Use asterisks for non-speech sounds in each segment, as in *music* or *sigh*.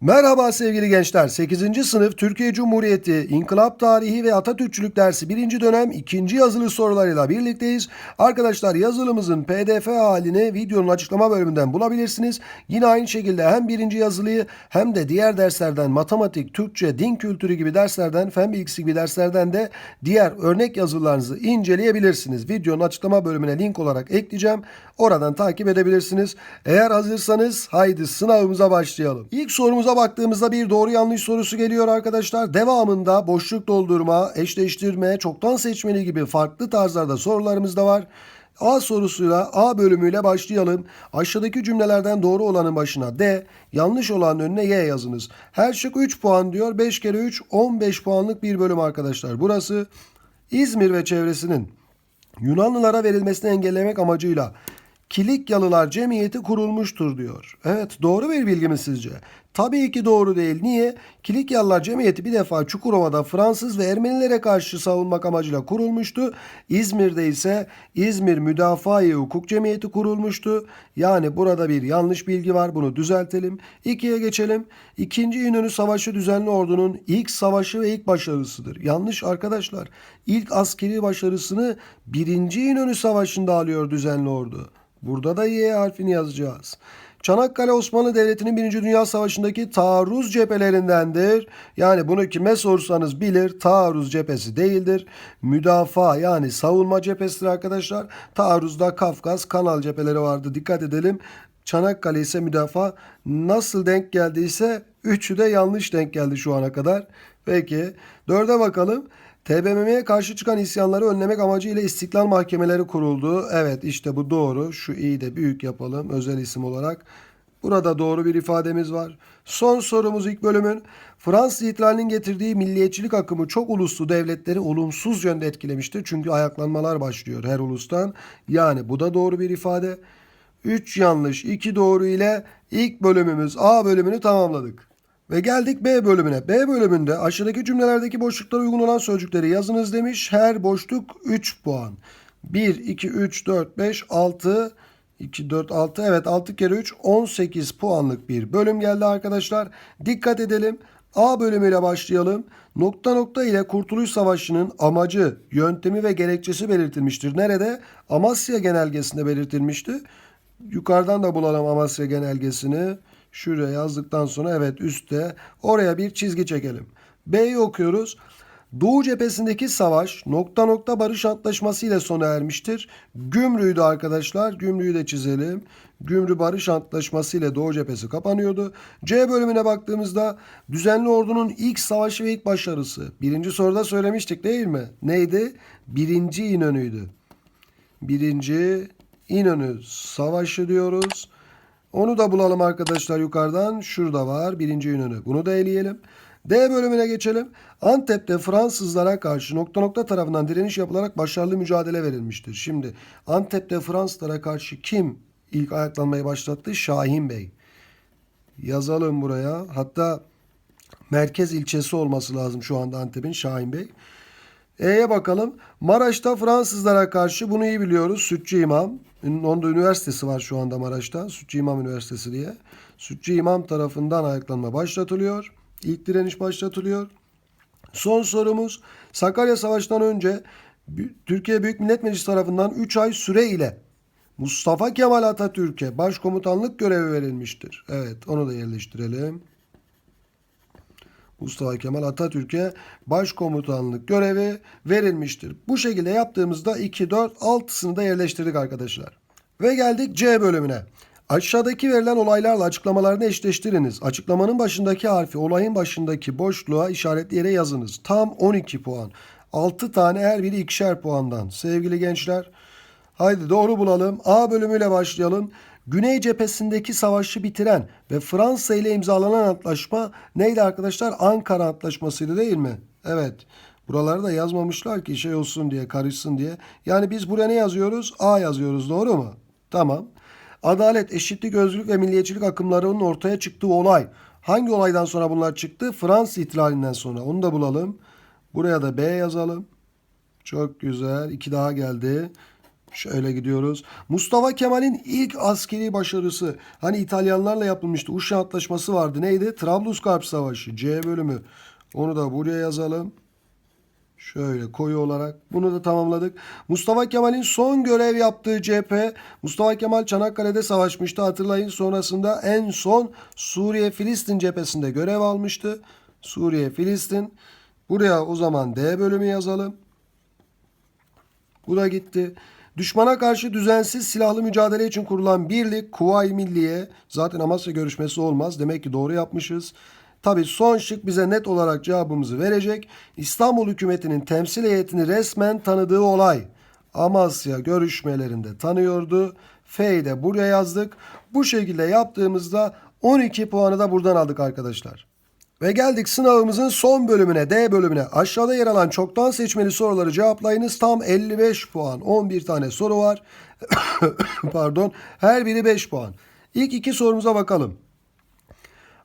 Merhaba sevgili gençler. 8. sınıf Türkiye Cumhuriyeti İnkılap Tarihi ve Atatürkçülük dersi 1. dönem 2. yazılı sorularıyla birlikteyiz. Arkadaşlar yazılımızın pdf halini videonun açıklama bölümünden bulabilirsiniz. Yine aynı şekilde hem 1. yazılıyı hem de diğer derslerden matematik, Türkçe, din kültürü gibi derslerden, fen bilgisi gibi derslerden de diğer örnek yazılarınızı inceleyebilirsiniz. Videonun açıklama bölümüne link olarak ekleyeceğim. Oradan takip edebilirsiniz. Eğer hazırsanız haydi sınavımıza başlayalım. İlk sorumuza baktığımızda bir doğru yanlış sorusu geliyor arkadaşlar. Devamında boşluk doldurma, eşleştirme, çoktan seçmeli gibi farklı tarzlarda sorularımız da var. A sorusuyla A bölümüyle başlayalım. Aşağıdaki cümlelerden doğru olanın başına D, yanlış olanın önüne Y yazınız. Her şık 3 puan diyor. 5 kere 3 15 puanlık bir bölüm arkadaşlar. Burası İzmir ve çevresinin Yunanlılara verilmesini engellemek amacıyla Kilikyalılar Cemiyeti kurulmuştur diyor. Evet doğru bir bilgi mi sizce? Tabii ki doğru değil. Niye? Kilikyalılar Cemiyeti bir defa Çukurova'da Fransız ve Ermenilere karşı savunmak amacıyla kurulmuştu. İzmir'de ise İzmir Müdafaa-i Hukuk Cemiyeti kurulmuştu. Yani burada bir yanlış bilgi var. Bunu düzeltelim. İkiye geçelim. İkinci İnönü Savaşı düzenli ordunun ilk savaşı ve ilk başarısıdır. Yanlış arkadaşlar. İlk askeri başarısını birinci İnönü Savaşı'nda alıyor düzenli ordu. Burada da Y harfini yazacağız. Çanakkale Osmanlı Devleti'nin 1. Dünya Savaşı'ndaki taarruz cephelerindendir. Yani bunu kime sorsanız bilir. Taarruz cephesi değildir. Müdafaa yani savunma cephesidir arkadaşlar. Taarruzda Kafkas, Kanal cepheleri vardı. Dikkat edelim. Çanakkale ise müdafaa. Nasıl denk geldiyse üçü de yanlış denk geldi şu ana kadar. Peki dörde bakalım. TBMM'ye karşı çıkan isyanları önlemek amacıyla istiklal mahkemeleri kuruldu. Evet işte bu doğru. Şu i'yi de büyük yapalım özel isim olarak. Burada doğru bir ifademiz var. Son sorumuz ilk bölümün. Fransız ihtilalinin getirdiği milliyetçilik akımı çok uluslu devletleri olumsuz yönde etkilemiştir. Çünkü ayaklanmalar başlıyor her ulustan. Yani bu da doğru bir ifade. 3 yanlış 2 doğru ile ilk bölümümüz A bölümünü tamamladık. Ve geldik B bölümüne. B bölümünde aşağıdaki cümlelerdeki boşluklara uygun olan sözcükleri yazınız demiş. Her boşluk 3 puan. 1, 2, 3, 4, 5, 6, 2, 4, 6. Evet 6 kere 3 18 puanlık bir bölüm geldi arkadaşlar. Dikkat edelim. A bölümüyle başlayalım. Nokta nokta ile Kurtuluş Savaşı'nın amacı, yöntemi ve gerekçesi belirtilmiştir. Nerede? Amasya genelgesinde belirtilmişti. Yukarıdan da bulalım Amasya genelgesini. Şuraya yazdıktan sonra evet üstte oraya bir çizgi çekelim. B'yi okuyoruz. Doğu cephesindeki savaş nokta nokta barış antlaşması ile sona ermiştir. Gümrüğüydü arkadaşlar. Gümrüğü de çizelim. Gümrü barış antlaşması ile Doğu cephesi kapanıyordu. C bölümüne baktığımızda düzenli ordunun ilk savaşı ve ilk başarısı. Birinci soruda söylemiştik değil mi? Neydi? Birinci İnönü'ydü. Birinci İnönü savaşı diyoruz. Onu da bulalım arkadaşlar yukarıdan. Şurada var birinci İnönü. Bunu da eleyelim. D bölümüne geçelim. Antep'te Fransızlara karşı nokta nokta tarafından direniş yapılarak başarılı mücadele verilmiştir. Şimdi Antep'te Fransızlara karşı kim ilk ayaklanmayı başlattı? Şahin Bey. Yazalım buraya. Hatta merkez ilçesi olması lazım şu anda Antep'in Şahin Bey. E'ye bakalım. Maraş'ta Fransızlara karşı bunu iyi biliyoruz. Sütçü İmam. Onda üniversitesi var şu anda Maraş'ta. Sütçü İmam Üniversitesi diye. Sütçü İmam tarafından ayaklanma başlatılıyor. İlk direniş başlatılıyor. Son sorumuz Sakarya Savaşı'ndan önce Türkiye Büyük Millet Meclisi tarafından 3 ay süre ile Mustafa Kemal Atatürk'e başkomutanlık görevi verilmiştir. Evet onu da yerleştirelim. Mustafa Kemal Atatürk'e başkomutanlık görevi verilmiştir. Bu şekilde yaptığımızda 2, 4, 6'sını da yerleştirdik arkadaşlar. Ve geldik C bölümüne. Aşağıdaki verilen olaylarla açıklamalarını eşleştiriniz. Açıklamanın başındaki harfi olayın başındaki boşluğa işaretli yere yazınız. Tam 12 puan. 6 tane her biri ikişer puandan. Sevgili gençler haydi doğru bulalım. A bölümüyle başlayalım. Güney cephesindeki savaşı bitiren ve Fransa ile imzalanan antlaşma neydi arkadaşlar? Ankara Antlaşması'ydı değil mi? Evet. Buraları da yazmamışlar ki şey olsun diye, karışsın diye. Yani biz buraya ne yazıyoruz? A yazıyoruz doğru mu? Tamam. Adalet, eşitlik, özgürlük ve milliyetçilik akımlarının ortaya çıktığı olay. Hangi olaydan sonra bunlar çıktı? Fransız ihtilalinden sonra. Onu da bulalım. Buraya da B yazalım. Çok güzel. İki daha geldi. Şöyle gidiyoruz. Mustafa Kemal'in ilk askeri başarısı. Hani İtalyanlarla yapılmıştı. Uşa Antlaşması vardı. Neydi? Trablusgarp Savaşı. C bölümü. Onu da buraya yazalım. Şöyle koyu olarak bunu da tamamladık. Mustafa Kemal'in son görev yaptığı cephe Mustafa Kemal Çanakkale'de savaşmıştı hatırlayın. Sonrasında en son Suriye Filistin cephesinde görev almıştı. Suriye Filistin. Buraya o zaman D bölümü yazalım. Bu da gitti. Düşmana karşı düzensiz silahlı mücadele için kurulan birlik Kuvayi Milliye zaten Amasya görüşmesi olmaz. Demek ki doğru yapmışız. Tabi son şık bize net olarak cevabımızı verecek. İstanbul hükümetinin temsil heyetini resmen tanıdığı olay. Amasya görüşmelerinde tanıyordu. F'yi de buraya yazdık. Bu şekilde yaptığımızda 12 puanı da buradan aldık arkadaşlar. Ve geldik sınavımızın son bölümüne, D bölümüne. Aşağıda yer alan çoktan seçmeli soruları cevaplayınız. Tam 55 puan. 11 tane soru var. *coughs* Pardon. Her biri 5 puan. İlk iki sorumuza bakalım.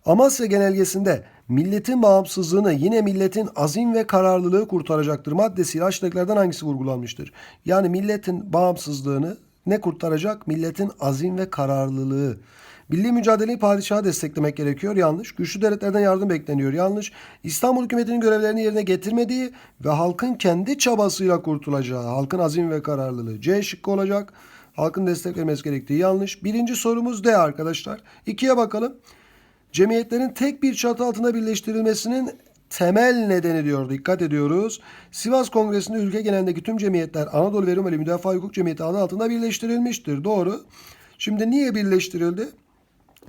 Amasya genelgesinde milletin bağımsızlığını yine milletin azim ve kararlılığı kurtaracaktır maddesiyle aşağıdakilerden hangisi vurgulanmıştır? Yani milletin bağımsızlığını ne kurtaracak? Milletin azim ve kararlılığı. Milli mücadeleyi padişaha desteklemek gerekiyor. Yanlış. Güçlü devletlerden yardım bekleniyor. Yanlış. İstanbul hükümetinin görevlerini yerine getirmediği ve halkın kendi çabasıyla kurtulacağı. Halkın azim ve kararlılığı. C şıkkı olacak. Halkın destek vermesi gerektiği yanlış. Birinci sorumuz D arkadaşlar. İkiye bakalım. Cemiyetlerin tek bir çatı altında birleştirilmesinin temel nedeni diyor. Dikkat ediyoruz. Sivas Kongresi'nde ülke genelindeki tüm cemiyetler Anadolu ve Müdafaa Hukuk Cemiyeti adı altında birleştirilmiştir. Doğru. Şimdi niye birleştirildi?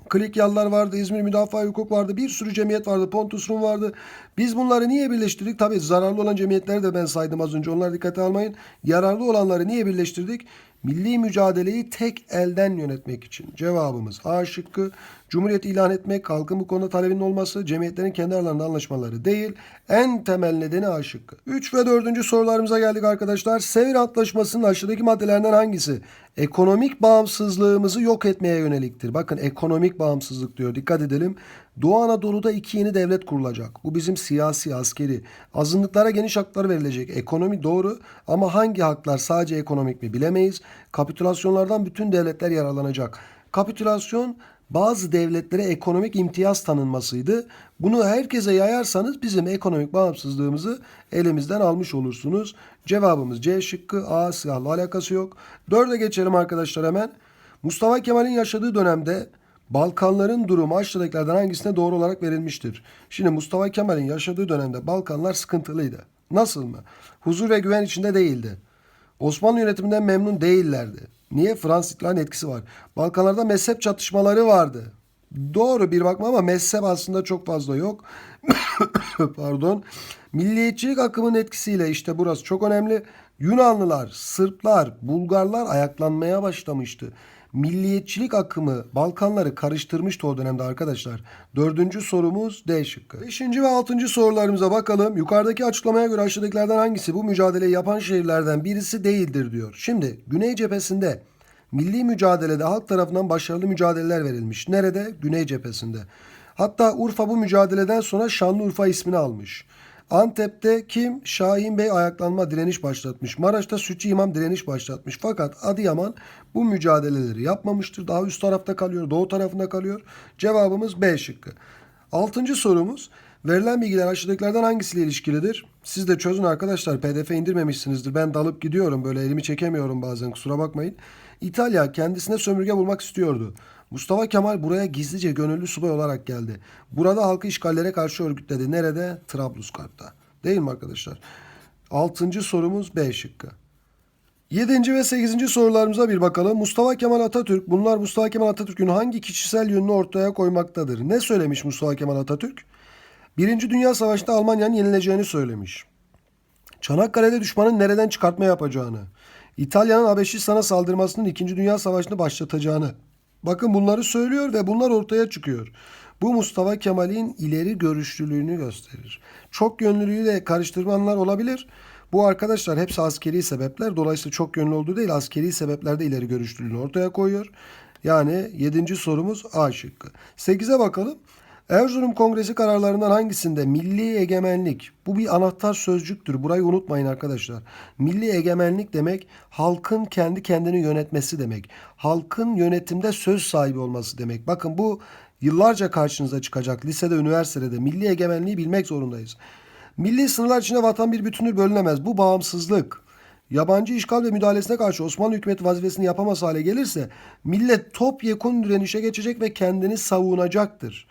Klikyallar vardı, İzmir Müdafaa Hukuk vardı, bir sürü cemiyet vardı, Pontus Rum vardı. Biz bunları niye birleştirdik? Tabii zararlı olan cemiyetleri de ben saydım az önce. Onları dikkate almayın. Yararlı olanları niye birleştirdik? Milli mücadeleyi tek elden yönetmek için. Cevabımız A şıkkı. Cumhuriyet ilan etmek, halkın bu konuda talebinin olması, cemiyetlerin kendi aralarında anlaşmaları değil. En temel nedeni A şıkkı. 3 ve 4. sorularımıza geldik arkadaşlar. Sevr Antlaşması'nın aşağıdaki maddelerinden hangisi? Ekonomik bağımsızlığımızı yok etmeye yöneliktir. Bakın ekonomik bağımsızlık diyor. Dikkat edelim. Doğu Anadolu'da iki yeni devlet kurulacak. Bu bizim siyasi, askeri. Azınlıklara geniş haklar verilecek. Ekonomi doğru ama hangi haklar sadece ekonomik mi bilemeyiz. Kapitülasyonlardan bütün devletler yararlanacak. Kapitülasyon bazı devletlere ekonomik imtiyaz tanınmasıydı. Bunu herkese yayarsanız bizim ekonomik bağımsızlığımızı elimizden almış olursunuz. Cevabımız C şıkkı. A silahla alakası yok. Dörde geçelim arkadaşlar hemen. Mustafa Kemal'in yaşadığı dönemde Balkanların durumu aşağıdakilerden hangisine doğru olarak verilmiştir? Şimdi Mustafa Kemal'in yaşadığı dönemde Balkanlar sıkıntılıydı. Nasıl mı? Huzur ve güven içinde değildi. Osmanlı yönetiminden memnun değillerdi. Niye? Fransız ihtilalinin etkisi var. Balkanlarda mezhep çatışmaları vardı. Doğru bir bakma ama mezhep aslında çok fazla yok. *coughs* Pardon. Milliyetçilik akımının etkisiyle işte burası çok önemli. Yunanlılar, Sırplar, Bulgarlar ayaklanmaya başlamıştı. Milliyetçilik akımı Balkanları karıştırmıştı o dönemde arkadaşlar. Dördüncü sorumuz D şıkkı. Beşinci ve altıncı sorularımıza bakalım. Yukarıdaki açıklamaya göre aşağıdakilerden hangisi bu mücadeleyi yapan şehirlerden birisi değildir diyor. Şimdi Güney cephesinde milli mücadelede halk tarafından başarılı mücadeleler verilmiş. Nerede? Güney cephesinde. Hatta Urfa bu mücadeleden sonra Şanlıurfa ismini almış. Antep'te kim? Şahin Bey ayaklanma direniş başlatmış. Maraş'ta Sütçü İmam direniş başlatmış. Fakat Adıyaman bu mücadeleleri yapmamıştır. Daha üst tarafta kalıyor, doğu tarafında kalıyor. Cevabımız B şıkkı. Altıncı sorumuz. Verilen bilgiler aşağıdakilerden hangisiyle ilişkilidir? Siz de çözün arkadaşlar. PDF indirmemişsinizdir. Ben dalıp gidiyorum. Böyle elimi çekemiyorum bazen. Kusura bakmayın. İtalya kendisine sömürge bulmak istiyordu. Mustafa Kemal buraya gizlice gönüllü subay olarak geldi. Burada halkı işgallere karşı örgütledi. Nerede? Trablusgarp'ta. Değil mi arkadaşlar? Altıncı sorumuz B şıkkı. Yedinci ve sekizinci sorularımıza bir bakalım. Mustafa Kemal Atatürk, bunlar Mustafa Kemal Atatürk'ün hangi kişisel yönünü ortaya koymaktadır? Ne söylemiş Mustafa Kemal Atatürk? Birinci Dünya Savaşı'nda Almanya'nın yenileceğini söylemiş. Çanakkale'de düşmanın nereden çıkartma yapacağını, İtalya'nın Habeşistan'a saldırmasının 2. Dünya Savaşı'nı başlatacağını. Bakın bunları söylüyor ve bunlar ortaya çıkıyor. Bu Mustafa Kemal'in ileri görüşlülüğünü gösterir. Çok yönlülüğü de karıştırmanlar olabilir. Bu arkadaşlar hepsi askeri sebepler. Dolayısıyla çok yönlü olduğu değil askeri sebeplerde ileri görüşlülüğünü ortaya koyuyor. Yani 7. sorumuz A şıkkı. 8'e bakalım. Erzurum Kongresi kararlarından hangisinde milli egemenlik bu bir anahtar sözcüktür. Burayı unutmayın arkadaşlar. Milli egemenlik demek halkın kendi kendini yönetmesi demek. Halkın yönetimde söz sahibi olması demek. Bakın bu yıllarca karşınıza çıkacak. Lisede, üniversitede de milli egemenliği bilmek zorundayız. Milli sınırlar içinde vatan bir bütündür bölünemez. Bu bağımsızlık. Yabancı işgal ve müdahalesine karşı Osmanlı hükümeti vazifesini yapamaz hale gelirse millet topyekun direnişe geçecek ve kendini savunacaktır.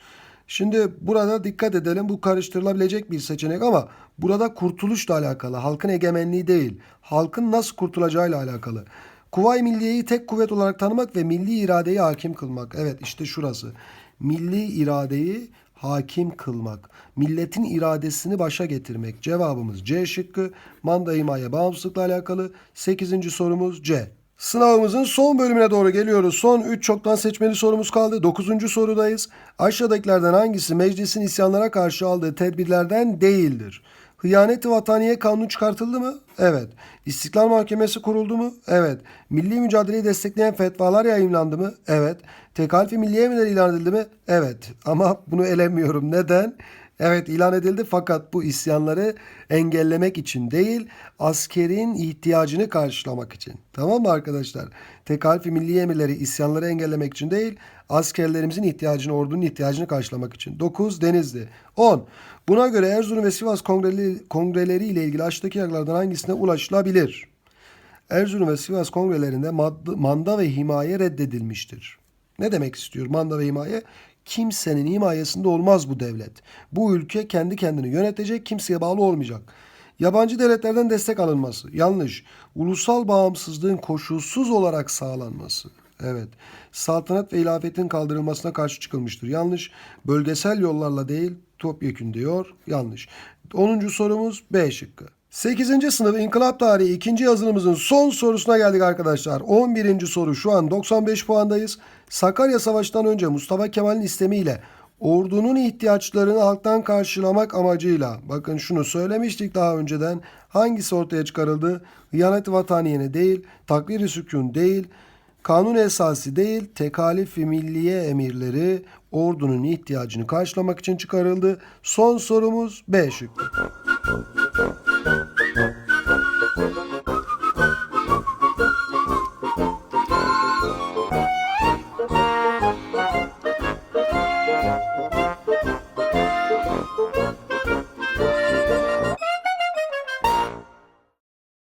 Şimdi burada dikkat edelim bu karıştırılabilecek bir seçenek ama burada kurtuluşla alakalı, halkın egemenliği değil, halkın nasıl kurtulacağıyla alakalı. Kuvayi Milliye'yi tek kuvvet olarak tanımak ve milli iradeyi hakim kılmak. Evet işte şurası. Milli iradeyi hakim kılmak. Milletin iradesini başa getirmek. Cevabımız C şıkkı. Manda himaye bağımsızlıkla alakalı. 8. sorumuz C. Sınavımızın son bölümüne doğru geliyoruz. Son 3 çoktan seçmeli sorumuz kaldı. 9. sorudayız. Aşağıdakilerden hangisi meclisin isyanlara karşı aldığı tedbirlerden değildir? Hıyanet-i Vataniye kanunu çıkartıldı mı? Evet. İstiklal Mahkemesi kuruldu mu? Evet. Milli mücadeleyi destekleyen fetvalar yayınlandı mı? Evet. Tekalifi milliye emirleri ilan edildi mi? Evet. Ama bunu elemiyorum. Neden? Evet ilan edildi fakat bu isyanları engellemek için değil, askerin ihtiyacını karşılamak için. Tamam mı arkadaşlar? Tekalifi milli emirleri isyanları engellemek için değil, askerlerimizin ihtiyacını, ordunun ihtiyacını karşılamak için. 9 Denizli. 10. Buna göre Erzurum ve Sivas kongreleri, kongreleri ile ilgili aşağıdaki yargılardan hangisine ulaşılabilir? Erzurum ve Sivas kongrelerinde manda ve himaye reddedilmiştir. Ne demek istiyor manda ve himaye? Kimsenin himayesinde olmaz bu devlet. Bu ülke kendi kendini yönetecek, kimseye bağlı olmayacak. Yabancı devletlerden destek alınması. Yanlış. Ulusal bağımsızlığın koşulsuz olarak sağlanması. Evet. Saltanat ve hilafetin kaldırılmasına karşı çıkılmıştır. Yanlış. Bölgesel yollarla değil, topyekün diyor. Yanlış. 10. sorumuz B şıkkı. 8. sınıf İnkılap Tarihi 2. yazılımızın son sorusuna geldik arkadaşlar. 11. soru şu an 95 puandayız. Sakarya Savaşı'ndan önce Mustafa Kemal'in istemiyle ordunun ihtiyaçlarını halktan karşılamak amacıyla bakın şunu söylemiştik daha önceden hangisi ortaya çıkarıldı? Hıyanet vataniyene değil, takdir-i sükun değil, kanun esası değil, tekalif-i milliye emirleri ordunun ihtiyacını karşılamak için çıkarıldı. Son sorumuz B şıkkı.